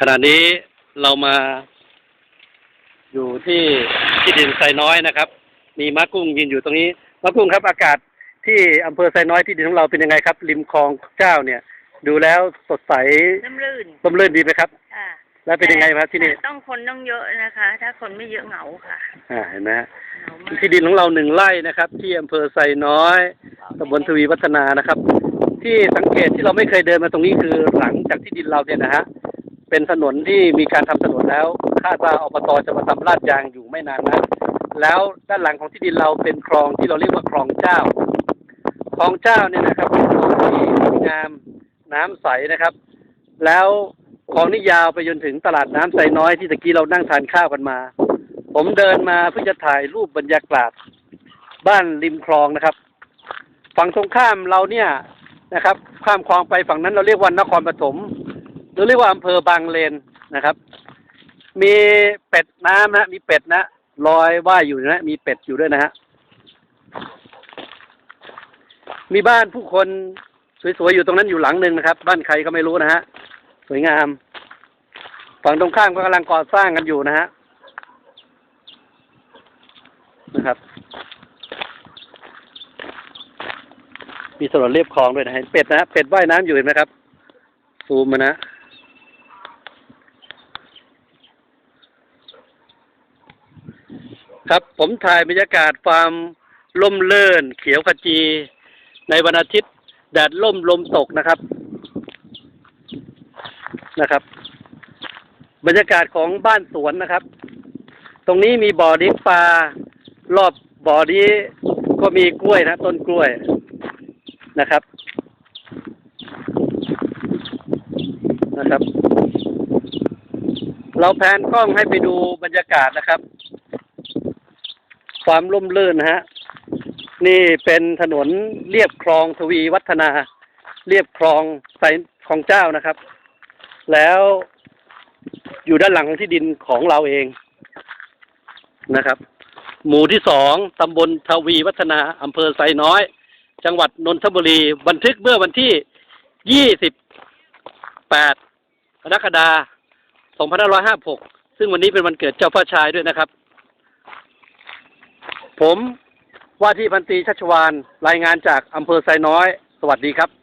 ขณะนี้เรามาอยู่ที่ที่ดินไซน้อยนะครับ มีม้ากุ้งยืนอยู่ตรงนี้ม้ากุ้งครับ อากาศที่อำเภอไซน้อยที่ดินของเราเป็นยังไงครับ ริมคลองเจ้าเนี่ย ดูแล้วสดใสน้ำลื่นร่มรื่นดีไหมครับ ค่ะแล้วเป็นยังไงครับที่นี่ต้องคนต้องเยอะนะคะ ถ้าคนไม่เยอะเหงาค่ะอ่าเห็นไหมฮะเหงามากที่ดินของเราหนึ่งไร่นะครับ ที่อำเภอไซน้อยตำบลทวีวัฒนานะครับ ที่สังเกตที่เราไม่เคยเดินมาตรงนี้คือหลังจากที่ดินเราเนี่ยนะฮะ เป็นถนนที่มีการทำถนนแล้ว คาดว่าอบตจะมาทำลาดยางอยู่ไม่นานนะแล้วด้านหลังของที่ดินเราเป็นคลองที่เราเรียกว่าคลองเจ้า คลองเจ้าเนี่ยนะครับเป็นคลองที่สวยงามน้ำใสนะครับ แล้วคลองนี่ยาวไปจนถึงตลาดน้ำไซน้อยที่ตะกี้เรานั่งทานข้าวกันมา ผมเดินมาเพื่อจะถ่ายรูปบรรยากาศบ้านริมคลองนะครับ ฝั่งตรงข้ามเราเนี่ยนะครับ ข้ามคลองไปฝั่งนั้นเราเรียกว่านครปฐม หรือเรียกว่าอำเภอบางเลนนะครับ มีเป็ดน้ำนะมีเป็ดนะลอยว่ายอยู่นะ มีเป็ดอยู่ด้วยนะฮะมีบ้านผู้คนสวยๆอยู่ตรงนั้นอยู่หลังหนึ่งนะครับ บ้านใครก็ไม่รู้นะฮะสวยงาม ฝั่งตรงข้ามก็กำลังก่อสร้างกันอยู่นะฮะนะครับ มีถนนเรียบคลองด้วยนะเห็นเป็ดนะฮะเป็ดว่ายน้ำอยู่เห็นไหมครับซูมมานะ ครับผมถ่ายบรรยากาศฟาร์มล่มเลื่นเขียวขจี ในวันอาทิตย์ แดดล่มลมตกนะครับนะครับ บรรยากาศของบ้านสวนนะครับ ตรงนี้มีบ่อเลี้ยงปลารอบบ่อนี้ก็มีกล้วยนะต้นกล้วยนะครับ นะครับ เราแพนกล้องให้ไปดูบรรยากาศนะครับ ความร่มรื่นนะฮะ นี่เป็นถนนเรียบคลองทวีวัฒนา เรียบคลองไซคลองเจ้านะครับ แล้วอยู่ด้านหลังที่ดินของเราเองนะครับ หมู่ที่สองตำบลทวีวัฒนาอำเภอไซน้อย จังหวัดนนทบุรี บันทึกเมื่อวันที่28กรกฎาคม2556ซึ่งวันนี้เป็นวันเกิดเจ้าพ่อชายด้วยนะครับ ผมว่าที่พันตรีชัชวานรายงานจากอำเภอไซน้อย สวัสดีครับ